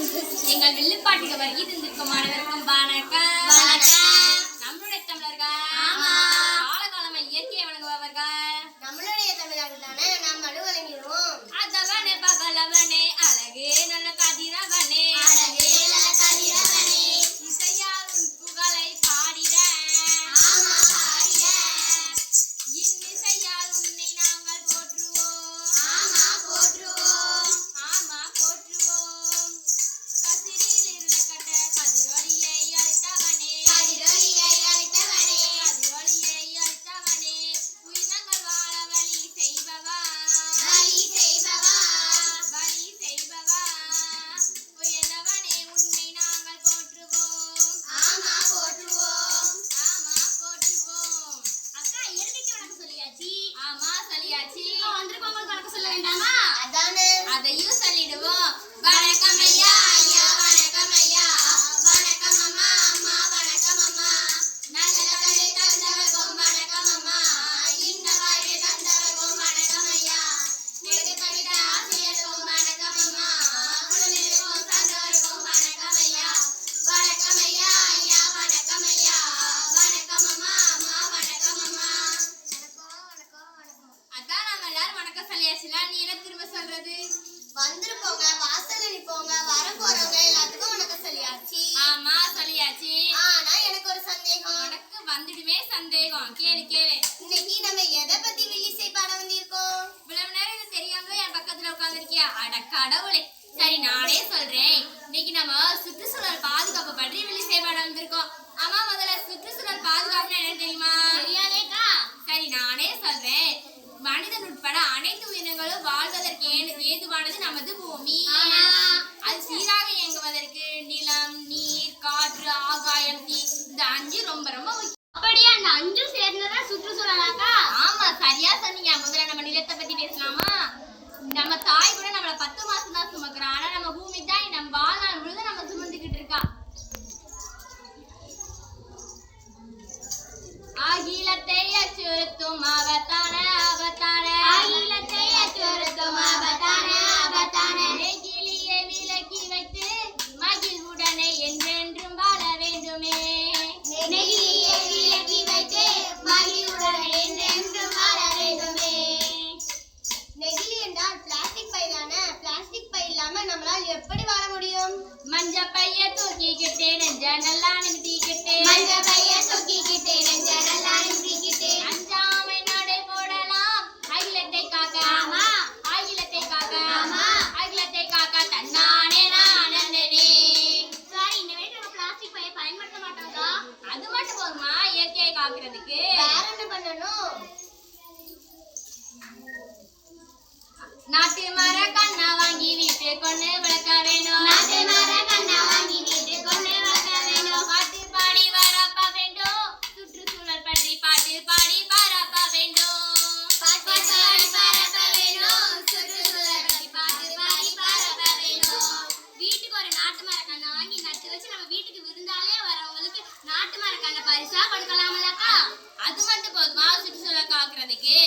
எங்கள் வெள்ளிப்பாட்டுக்கு வருகை தந்திருக்கும் மாணவருக்கும் வணக்கம். வணக்கம். வந்துடுமே சந்தேகம். கேளு கேளு. இன்னைக்கு நம்ம எதை பத்தி வில்லிசை பாட வந்திருக்கோம் இவ்வளவு நேரம் இது தெரியாமலே என் பக்கத்துல உட்காந்துருக்கியா அட கடவுளே. சரி நானே சொல்றேன். இன்னைக்கு நம்ம சுற்றுச்சூழல் பாதுகாப்பு பற்றி வில்லிசை பாட வந்திருக்கோம். ஆமா முதல்ல சுற்றுச்சூழல் பாதுகாப்புனா என்ன தெரியுமா? தெரியாதேக்கா. சரி நானே சொல்றேன். மனிதன் உட்பட அனைத்து உயிரினங்களும் வாழ்வதற்கு ஏதுவானது நமது பூமி. ஆமா. எடுக்கலாமா நம்ம தாய் கூட நம்மள பத்து மாசம் தான் சுமக்கிறோம் ஆனா நம்ம பூமி தாய் நம்ம வாழ்நாள் முழுது நம்ம சுமந்துகிட்டு இருக்கா? ஆகிலத்தை அச்சுறுத்தும் அவத்தா நாட்டு மர கண்ணா வாங்கி வீட்டு கொண்டு விளக்க வேணும் நாட்டு மர வேண்டும். சுற்றுச்சூழல் பற்றி பாட்டு பாடி பரப்ப வேண்டும். பாட்டு பாடி பரப்ப பாட்டு பாடி பரப்ப வேண்டும். வீட்டுக்கு ஒரு நாட்டு மர வாங்கி நட்டு வச்சு நம்ம வீட்டுக்கு விருந்தாலே வரவங்களுக்கு நாட்டு மர கண்ணை பரிசா கொடுக்கலாம்லக்கா. அது மட்டும் போதுமா? சுற்றுச்சூழல் காக்குறதுக்கு.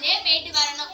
போயிட்டு வரணும்.